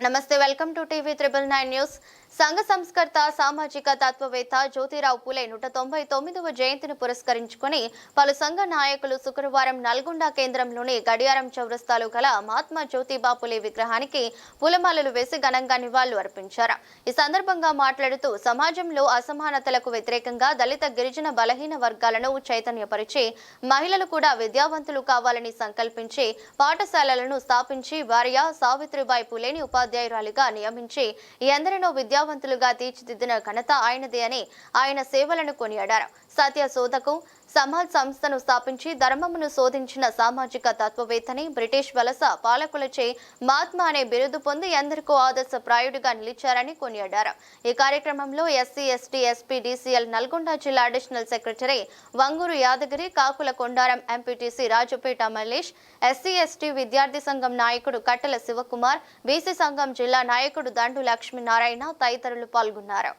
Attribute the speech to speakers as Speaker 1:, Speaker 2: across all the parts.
Speaker 1: నమస్తే welcome to TV triple nine news సంఘ సంస్కర్త సామాజిక తత్వవేత్త జ్యోతిరావు పులే నూట తొంభై తొమ్మిదవ జయంతిని పురస్కరించుకొని పలు సంఘ నాయకులు శుక్రవారం నల్గొండ కేంద్రంలోని గడియారం చౌరస్తాలో గల మహాత్మా జ్యోతిబా పులే విగ్రహానికి పూలమాలలు వేసి ఘనంగా నివాళులు అర్పించారు. ఈ సందర్భంగా మాట్లాడుతూ సమాజంలో అసమానతలకు వ్యతిరేకంగా దళిత గిరిజన బలహీన వర్గాలను చైతన్యపరిచి మహిళలు కూడా విద్యావంతులు కావాలని సంకల్పించి పాఠశాలలను స్థాపించి భార్య సావిత్రిబాయి పులేని ఉపాధ్యాయురాలిగా నియమించి ఎందరినో విద్యావంతులుగా తీర్చిదిద్దిన ఘనత ఆయనదే అని ఆయన సేవలను కొనియాడారు. సత్య శోధకు సమాజ్ సంస్థను స్థాపించి ధర్మమును శోధించిన సామాజిక తత్వవేత్తని బ్రిటిష్ వలస పాలకులచే మహాత్మా అనే బిరుదు పొంది ఎందరికో ఆదర్శప్రాయుడిగా నిలిచారని కొనియాడారు. ఈ కార్యక్రమంలో SC ST SP DCL Nalgonda జిల్లా additional secretary Vanguru Yadagiri Kakula Kondaram MPTC Rajupeta Mallesh SC ST విద్యార్థి సంఘం నాయకుడు కట్టెల శివకుమార్ బీసీ సంఘం జిల్లా నాయకుడు దండు లక్ష్మీనారాయణ తదితరులు పాల్గొన్నారు.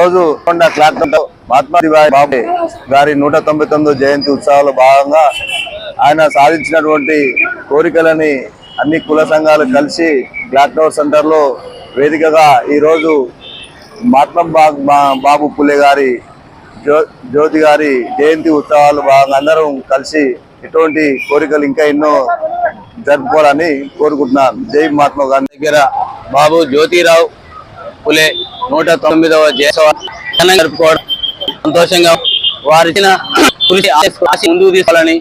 Speaker 2: రోజు కొండ క్లాక్ మహాత్మా బాబు గారి నూట తొంభై తొమ్మిదో జయంతి ఉత్సవాల్లో భాగంగా ఆయన సాధించినటువంటి కోరికలని అన్ని కుల సంఘాలు కలిసి క్లాక్ టవర్ సెంటర్లో వేదికగా ఈరోజు మహాత్మా బాబు పుల్లె గారి జ్యో జ్యోతి గారి జయంతి ఉత్సవాలు భాగంగా అందరం కలిసి ఇటువంటి కోరికలు ఇంకా ఎన్నో జరుపుకోవాలని కోరుకుంటున్నాను. జై మహాత్మా గాంధీ.
Speaker 3: దగ్గర బాబు జ్యోతిరావు పులే నూట తొమ్మిదవ జయసవ జరుపుకోవడం సంతోషంగా వారిచ్చిన కృషి ఆశ ముందుకు తీసుకోవాలని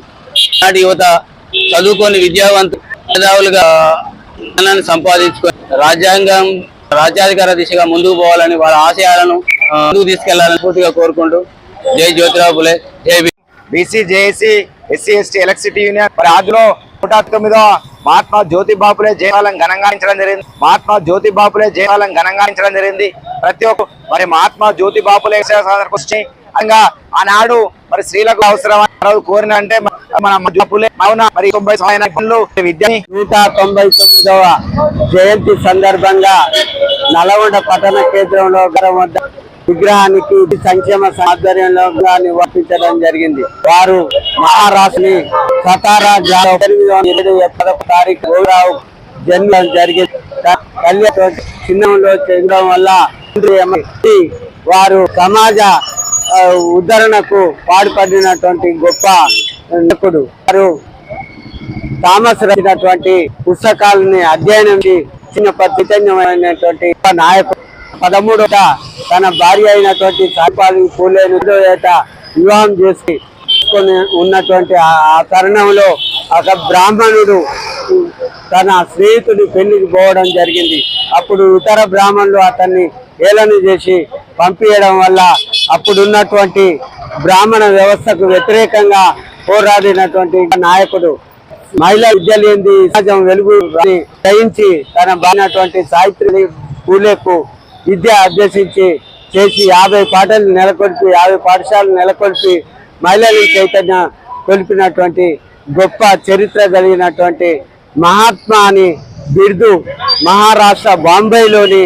Speaker 3: నాటి యువత చదువుకొని విద్యావంతు మేధావులుగా జ్ఞానాన్ని సంపాదించుకొని రాజ్యాంగం రాజ్యాధికార దిశగా ముందుకు పోవాలని వారి ఆశయాలను ముందుకు తీసుకెళ్ళాలని పూర్తిగా కోరుకుంటూ జై జ్యోతిరావు పులే జై
Speaker 4: BC JAC SC ST electricity union మరి అందులో నూట తొమ్మిదో మహాత్మా జ్యోతి బాపులే జయకాలం ఘనంగా జరిగింది. మహాత్మా జ్యోతి బాపులే జయకాలం ఘనంగా జరిగింది. ప్రతి ఒక్క మరి మహాత్మా జ్యోతి బాపులే వచ్చి ఆనాడు మరి స్త్రీలకు అవసరం కోరిన అంటే మన బాపులే అవున? మరి తొంభై ఆయన విద్యని
Speaker 3: నూట తొంభై తొమ్మిదవ జయంతి సందర్భంగా నల్గొండ పట్టణ కేంద్రంలో వద్ద విగ్రహానికి సంక్షేమ ఆధ్వర్యంలో నివర్తించడం జరిగింది. వారు మహారాష్ట్రని సతారా ఎనిమిది పదకొండు తారీఖు గోరావు జరిగింది. కళ్యాణ చిన్నంలో చెందడం వల్ల వారు సమాజ ఉద్ధరణకు పాడుపడినటువంటి గొప్ప నకుడు వారు థామస్ రచినటువంటి పుస్తకాలని అధ్యయనం చిన్న చైతన్యమైనటువంటి నాయకుడు. పదమూడవ తన భార్య అయినటువంటి సాయిపాలి పూలేను వివాహం చేసి ఉన్నటువంటి ఆ- తరుణంలో ఒక బ్రాహ్మణుడు తన స్నేహితుడి పెళ్ళికి పోవడం జరిగింది. అప్పుడు ఇతర బ్రాహ్మణులు అతన్ని ఏలన చేసి పంపించడం వల్ల అప్పుడున్నటువంటి బ్రాహ్మణ వ్యవస్థకు వ్యతిరేకంగా పోరాడినటువంటి నాయకుడు మహిళా విద్య లేని సమాజం వెలుగు అని గ్రహించి తన బాగినటువంటి సావిత్రి పూలేకు విద్య అభ్యసించి చేసి యాభై పాటలు నెలకొల్పి యాభై పాఠశాలలు నెలకొల్పి మహిళలు చైతన్య కొలిపినటువంటి గొప్ప చరిత్ర కలిగినటువంటి మహాత్మా అని బిర్దు మహారాష్ట్ర బాంబేలోని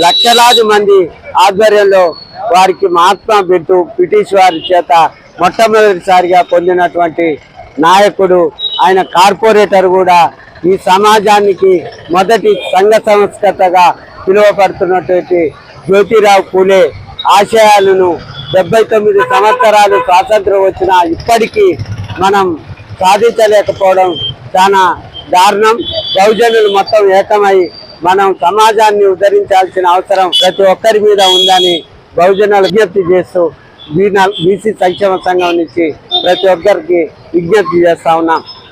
Speaker 3: లక్షలాది మంది ఆధ్వర్యంలో వారికి మహాత్మా బిర్దు బ్రిటిష్ వారి చేత మొట్టమొదటిసారిగా పొందినటువంటి నాయకుడు ఆయన కార్పొరేటర్ కూడా ఈ సమాజానికి మొదటి సంఘ సంస్కర్తగా పిలువబడుతున్నటువంటి జ్యోతిరావు పూలే ఆశయాలను డెబ్బై తొమ్మిది సంవత్సరాలు స్వాతంత్రం వచ్చినా ఇప్పటికీ మనం సాధించలేకపోవడం చాలా దారుణం. బహుజనులు మొత్తం ఏకమై మనం సమాజాన్ని ఉద్ధరించాల్సిన అవసరం ప్రతి ఒక్కరి మీద ఉందని బహుజనులు విజ్ఞప్తి చేస్తూ బీసీ సంక్షేమ సంఘం నుంచి ప్రతి ఒక్కరికి విజ్ఞప్తి చేస్తా ఉన్నాం.